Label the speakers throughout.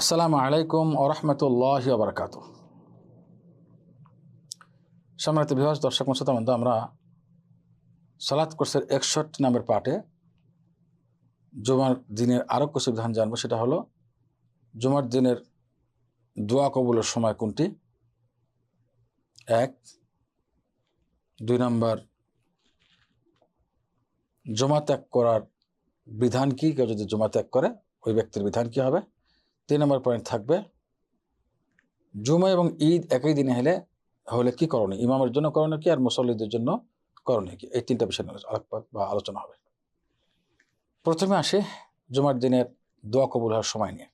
Speaker 1: আসসালামু আলাইকুম ওরহমতুল্লাহ বারকাত সম্মানিত বিভাস দর্শক মতো আমরা সালাদ কোর্সের একষট্টি নামের পাঠে জুমার দিনের আরও কিছু বিধান জানব। সেটা হলো, জুমার দিনের দোয়া কবুলের সময় কোনটি? এক। দুই নম্বর, জমা ত্যাগ করার বিধান কি? কেউ যদি জমা ত্যাগ করে, ওই ব্যক্তির বিধান কি হবে? তিন নম্বর পয়েন্ট থাকবে, জুমা এবং ঈদ একই দিনে হলে হলে কি করণীয়? ইমামের জন্য করণীয় কি আর মুসল্লিদের জন্য করণীয় কি? এই তিনটা বিষয় আলোকপাত বা আলোচনা হবে। প্রথমে আসে জুমার দিনের দোয়া কবুল হওয়ার সময় নিয়ে।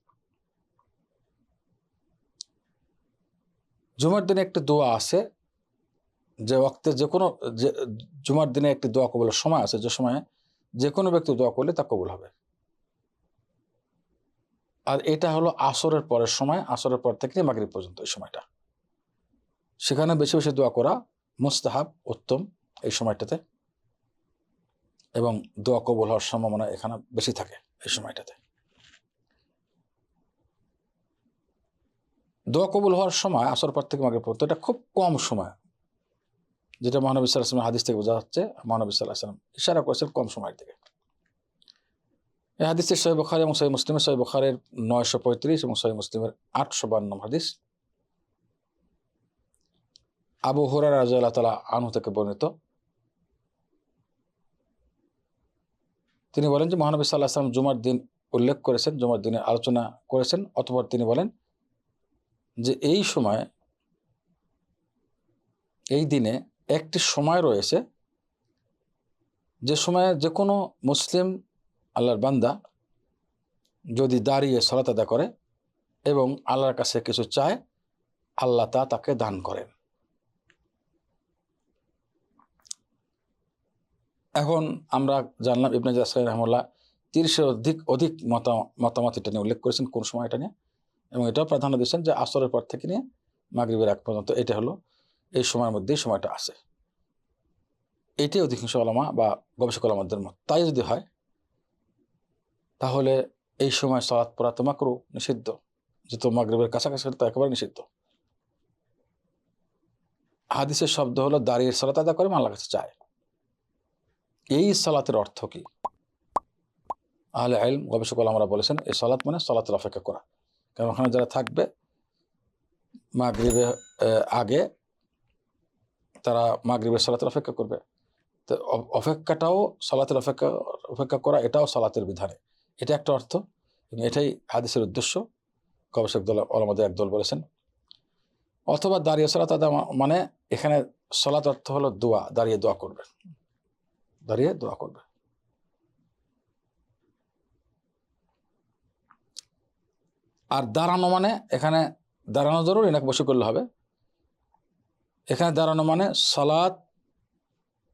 Speaker 1: জুমার দিনে একটি দোয়া আছে, যে ওক্তে যে কোনো, যে জুমার দিনে একটি দোয়া কবুলের সময় আছে, যে সময়ে যে কোনো ব্যক্তি দোয়া করলে তা কবুল হবে। আর এটা হলো আসরের পরের সময়, আসরের পর থেকে মাগরিব পর্যন্ত এই সময়টা। সেখানে বেশি বেশি দোয়া করা মুস্তাহাব, উত্তম এই সময়টাতে। এবং দোয়া কবুল হওয়ার সম্ভাবনা এখানে বেশি থাকে এই সময়টাতে। দোয়া কবুল হওয়ার সময়, আসর পর থেকে মাগরিব পর্যন্ত এটা খুব কম সময়। যেটা মহানবী সাল্লাহ হাদিস থেকে বোঝা যাচ্ছে, মহানবী সাল্লাহ আসলাম ইশারা করেছেন কম সময়ের দিকে। এই হাদিসের সহি বখারি এবং সহি মুসলিমের সহি বখারের নয়শো পঁয়ত্রিশ এবং সহি মুসলিমের আটশো বান্ন হাদিস। আবু হুরার রাজা আল্লাহ তালা আনু থেকে বর্ণিত। তিনি বলেন যে, মহানবী সাল্লাহ আসলাম জুমার দিন উল্লেখ করেছেন, জুমার দিনে আলোচনা করেছেন অথবা তিনি বলেন যে, এই সময়, এই দিনে একটি সময় রয়েছে যে সময়ে যে কোনো মুসলিম আল্লাহর বান্দা যদি দাঁড়িয়ে সলাত আদা করে এবং আল্লাহর কাছে কিছু চায়, আল্লাহ তা তাকে দান করেন। এখন আমরা জানলাম ইবনে জাসাই রহমুল্লাহ তিরিশের অধিক অধিক মতামত এটা নিয়ে উল্লেখ করেছেন কোন সময় এটা নিয়ে। এবং এটাও প্রাধান্য দিয়েছেন যে আসরের পর থেকে নিয়ে মাগরীবের এক পর্যন্ত এটা হলো, এই সময়ের মধ্যেই সময়টা আছে। এটাই অধিকাংশ আলামা বা গবেষক আলামাদের মত। তাই যদি হয় তাহলে এই সময় সলাৎ পড়া তো মাকরু, নিষিদ্ধ। যেহেতু মাগরীবের কাছাকাছি তো একেবারে নিষিদ্ধ। হাদিসের শব্দ হলো, দাঁড়িয়ে সলাত আদা করে মাল্লা কাছে চায় এই সলাতের অর্থ কি? আহলে আইল গবেষক আমরা বলেছেন, এই সলাৎ মানে সলাতের অপেক্ষা করা। কারণ ওখানে যারা থাকবে, মাগরীবে আগে তারা মাগরীবের সলাতের অপেক্ষা করবে। তো অপেক্ষাটাও সলাতের অপেক্ষা অপেক্ষা করা, এটাও সলাতের বিধানে। এটা একটা অর্থ এটাই হাদিসের উদ্দেশ্য। গবেষক দল অলমাদের একদল বলেছেন, অথবা দাঁড়িয়ে সলাত আদা মানে এখানে সলাত অর্থ হলো দোয়া, দাঁড়িয়ে দোয়া করবে। দাঁড়িয়ে দোয়া করবে। আর দাঁড়ানো মানে এখানে দাঁড়ানো জরুরি নাকি বসে করলে হবে? এখানে দাঁড়ানো মানে সলাৎ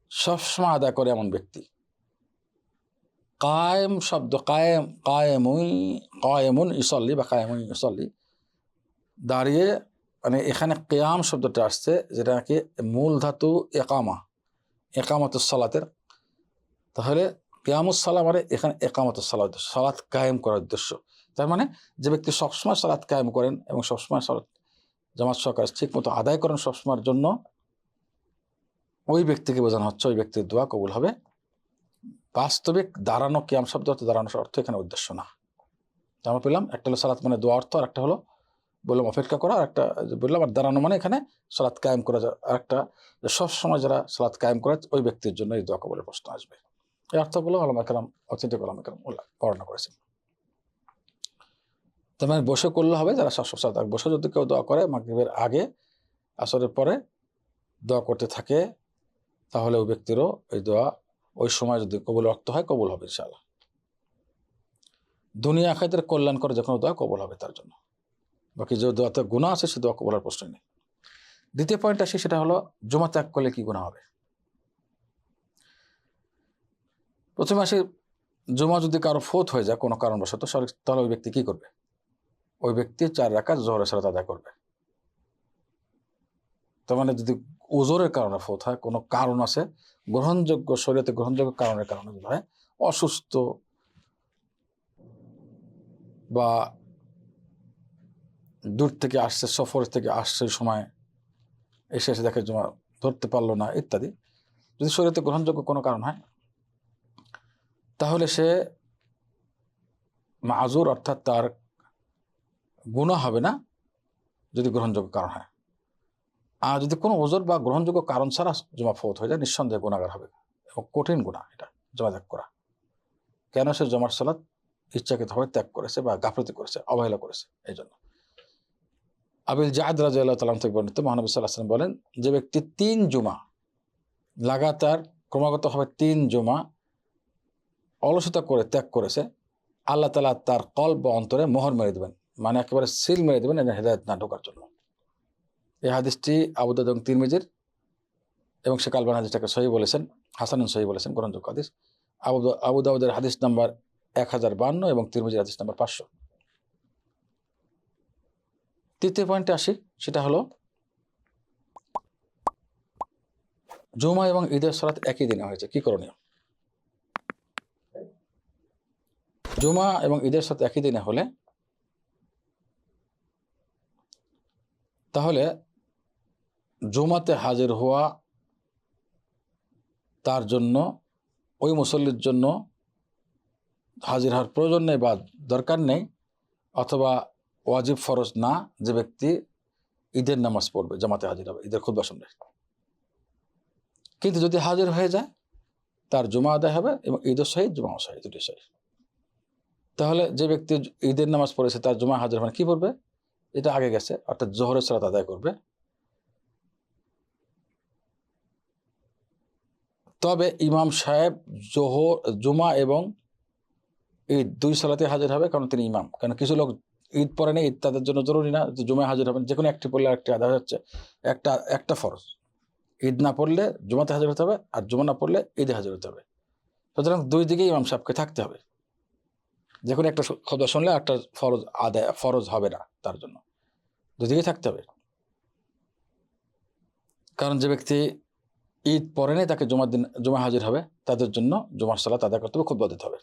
Speaker 1: সবসময় আদায় করে এমন ব্যক্তি। কায়েম শব্দ কায়েম কায়েমুই কায়েমুন ইসল্লি বা কায়েমুই ইসল্লি দাঁড়িয়ে মানে এখানে কেয়াম শব্দটা আসছে যেটা নাকি মূল ধাতু একামা একামত সালাতের। তাহলে কেয়ামুসাল্লাহ মানে এখানে একামত সালাত সালাত কায়েম করার উদ্দেশ্য। তার মানে যে ব্যক্তি সবসময় সালাত কায়েম করেন এবং সবসময় সালাত জামাত সরকার ঠিক মতো আদায় করেন সবসময়ের জন্য, ওই ব্যক্তিকে বোঝানো হচ্ছে, ওই ব্যক্তির দোয়া কবুল হবে। বাস্তবিক দাঁড়ানো কিয়াম শব্দ অর্থ দাঁড়ানোর অর্থ এখানে উদ্দেশ্য না। আমরা পেলাম, একটা হলো সালাত মানে দোয়া অর্থ, আর একটা হলো বললাম অপেক্ষা করা, আর একটা বললাম আর দাঁড়ানো মানে এখানে সালাত কায়েম করা আর একটা সবসময় যারা সালাত কায়েম করে, ওই ব্যক্তির জন্য এই দোয়া কবলের প্রশ্ন আসবে। এই অর্থ অর্থগুলো আলম একরাম অচিন্তিক আলম একরাম বর্ণনা করেছেন। তার মানে বসে করলে হবে, যারা সব সালাত বসে যদি কেউ দোয়া করে, মাগরিবের আগে, আসরের পরে দোয়া করতে থাকে, তাহলে ওই ব্যক্তিরও ওই দোয়া ওই সময় যদি কবুল রক্ত হয়, কবুল হবে ইনশাআল্লাহ। দুনিয়া আখাইদের কল্যাণ করে যে কোনো দোয়া কবল হবে তার জন্য। বাকি যে দোয়াতে গুণা আছে, সে দোয়া কবুলার প্রশ্ন নেই। দ্বিতীয় পয়েন্ট আসে, সেটা হলো জমা ত্যাগ করলে কি গুণা হবে? প্রথমে আসে, জমা যদি কারও ফোত হয়ে যায়, কোনো কারণবশত তাহলে ওই ব্যক্তি কি করবে? ওই ব্যক্তি চার রাখা জোহরের সাথে আদায় করবে। তার মানে যদি ওজোরের কারণে ফোত হয়, কোনো কারণ আছে? গ্রহণযোগ্য, শরীয়তে গ্রহণযোগ্য কারণের কারণে যদি হয়? অসুস্থ বা দূর থেকে আসছে, সফর থেকে আসছে সময়, এসে এসে দেখে জমা ধরতে পারল না, ইত্যাদি। যদি শরীরতে গ্রহণযোগ্য কোনো কারণ হয়, তাহলে সে মাজুর অর্থাৎ তার গুণা হবে না যদি গ্রহণযোগ্য কারণ হয়। আর যদি কোনো ওজোর বা গ্রহণযোগ্য কারণ ছাড়া জমা ফৌত হয়ে যায়, নিঃসন্দেহে গুণাগার হবে এবং কঠিন গুণা এটা, জমা ত্যাগ করা। কেন সে জমার সালাত ইচ্ছাকৃতভাবে ত্যাগ করেছে বা গাফলতি করেছে, অবহেলা করেছে, এই জন্য। আবিল জাহাদ রাজা তালাম থেকে বর্ণিত মহানবী সাল্লাহ বলেন, যে ব্যক্তি তিন জুমা, লাগাতার ক্রমাগতভাবে তিন জুমা অলসতা করে ত্যাগ করেছে, আল্লাহ তালা তার কল বা অন্তরে মোহর মেরে দেবেন মানে একেবারে সিল মেরে দেবেন হেদায়ত না ঢোকার জন্য। এই হাদিসটি আবুদাদ এবং তিরমিজির এবং শেখ আলবান হাদিসটাকে সহি বলেছেন হাসান সহি বলেছেন গ্রহণযোগ্য হাদিস। আবু আবু দাউদের হাদিস নাম্বার এক হাজার বান্ন এবং তিরমিজির হাদিস নাম্বার পাঁচশো। তৃতীয় পয়েন্টে আসি, সেটা হলো, জুমা এবং ঈদের সরাত একই দিনে হয়েছে, কি করণীয়? জুমা এবং ঈদের সাথে একই দিনে হলে, তাহলে জুমাতে হাজির হওয়া তার জন্য, ওই মুসল্লির জন্য হাজির হওয়ার প্রয়োজন নেই বা দরকার নেই, অথবা ওয়াজিব ফরজ না যে ব্যক্তি ঈদের নামাজ পড়বে, জামাতে হাজির হবে, ঈদের খুদ্া শুনবে কিন্তু যদি হাজির হয়ে যায়, তার জুমা আদায় হবে এবং ঈদের সহিত জুমা সহিত দুটি সহিত তাহলে যে ব্যক্তি ঈদের নামাজ পড়েছে, তার জুমা হাজির হবে কি পড়বে? এটা আগে গেছে, অর্থাৎ জোহরের সালাত আদায় করবে। তবে ইমাম সাহেব জোহর, জুমা এবং ঈদ দুই সালাতে হাজির হবে, কারণ তিনি ইমাম। কারণ কিছু লোক ঈদ পরে নেই, ঈদ তাদের জন্য জরুরি না জুমায় হাজির হবেন। যে কোনো একটি পড়লে একটি আদায় হচ্ছে। একটা একটা ফরজ। ঈদ না পড়লে জুমাতে হাজির হতে হবে, আর জুমা না পড়লে ঈদে হাজির হতে হবে। সুতরাং দুই দিকেই ইমাম সাহেবকে থাকতে হবে। যে কোনো একটা খবর শুনলে একটা ফরজ আদায়, ফরজ হবে না তার জন্য। দুদিকেই থাকতে হবে। কারণ যে ব্যক্তি ঈদ পরে নেই, তাকে জুমার দিন জুমা হাজির হবে, তাদের জন্য জুমার সালাত আদায় করতে হবে খুব দিতে হবে।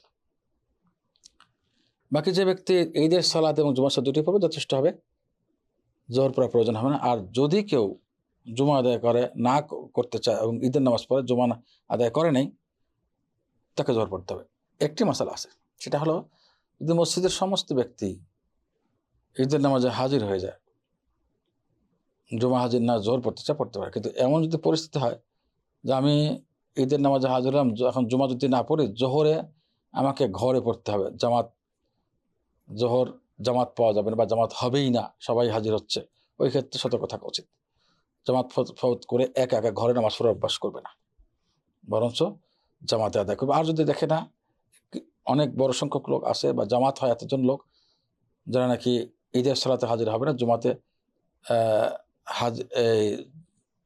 Speaker 1: বাকি যে ব্যক্তি ঈদের সালাত এবং জুমার সালাত দুটি পড়বে, যথেষ্ট হবে। জোর পড়া প্রয়োজন হবে না। আর যদি কেউ জুমা আদায় করে, না করতে চায় এবং ঈদের নামাজ পড়ে, জুমা আদায় করে নেই, তাকে জোর পড়তে হবে। একটি মশালা আছে, সেটা হলো, যদি মসজিদের সমস্ত ব্যক্তি ঈদের নামাজে হাজির হয়ে যায়, জমা হাজির না জোর পড়তে চায়, পড়তে পারে। কিন্তু এমন যদি পরিস্থিতি হয় যে আমি ঈদের নামাজে হাজির হলাম এখন জমা যদি না পড়ি, জোহরে আমাকে ঘরে পড়তে হবে। জামাত, জোহর জামাত পাওয়া যাবে না বা জামাত হবেই না, সবাই হাজির হচ্ছে। ওই ক্ষেত্রে সতর্ক থাকা উচিত। জামাত ফত করে এক একা ঘরে নামাজ পড়ার অভ্যাস করবে না। বরঞ্চ জামাতে আদায় করবে। আর যদি দেখে না অনেক বড় সংখ্যক লোক আছে বা জামাত হয় এতজন লোক, যারা নাকি ঈদের সালাতে হাজির হবে না, জুমাতে হাজ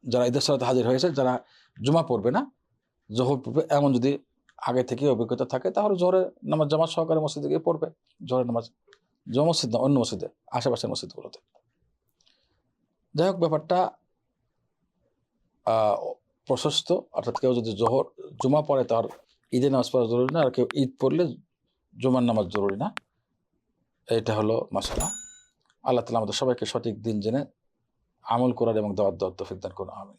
Speaker 1: যারা ঈদের সালাতে হাজির হয়েছে, যারা জুমা পড়বে না? জোহর পড়বে, এমন যদি আগে থেকে অভিজ্ঞতা থাকে, তাহলে জোহরের নামাজ জামাত সহকারে মসজিদে গিয়ে পড়বে। জোহরের নামাজ জো মসজিদ না, অন্য মসজিদে, আশেপাশের মসজিদগুলোতে। যাই হোক, ব্যাপারটা প্রশস্ত। অর্থাৎ কেউ যদি জোহর, জুমা পড়ে, তার ঈদের নামাজ পড়া জরুরি না, আর কেউ ঈদ পড়লে জুমার নামাজ জরুরি না। এটা হলো মশালা আল্লাহ তালা আমাদের সবাইকে সঠিক দিন জেনে আমল করার এবং দাওয়াত দাওয়াত তফিক দান করুন, আমিন।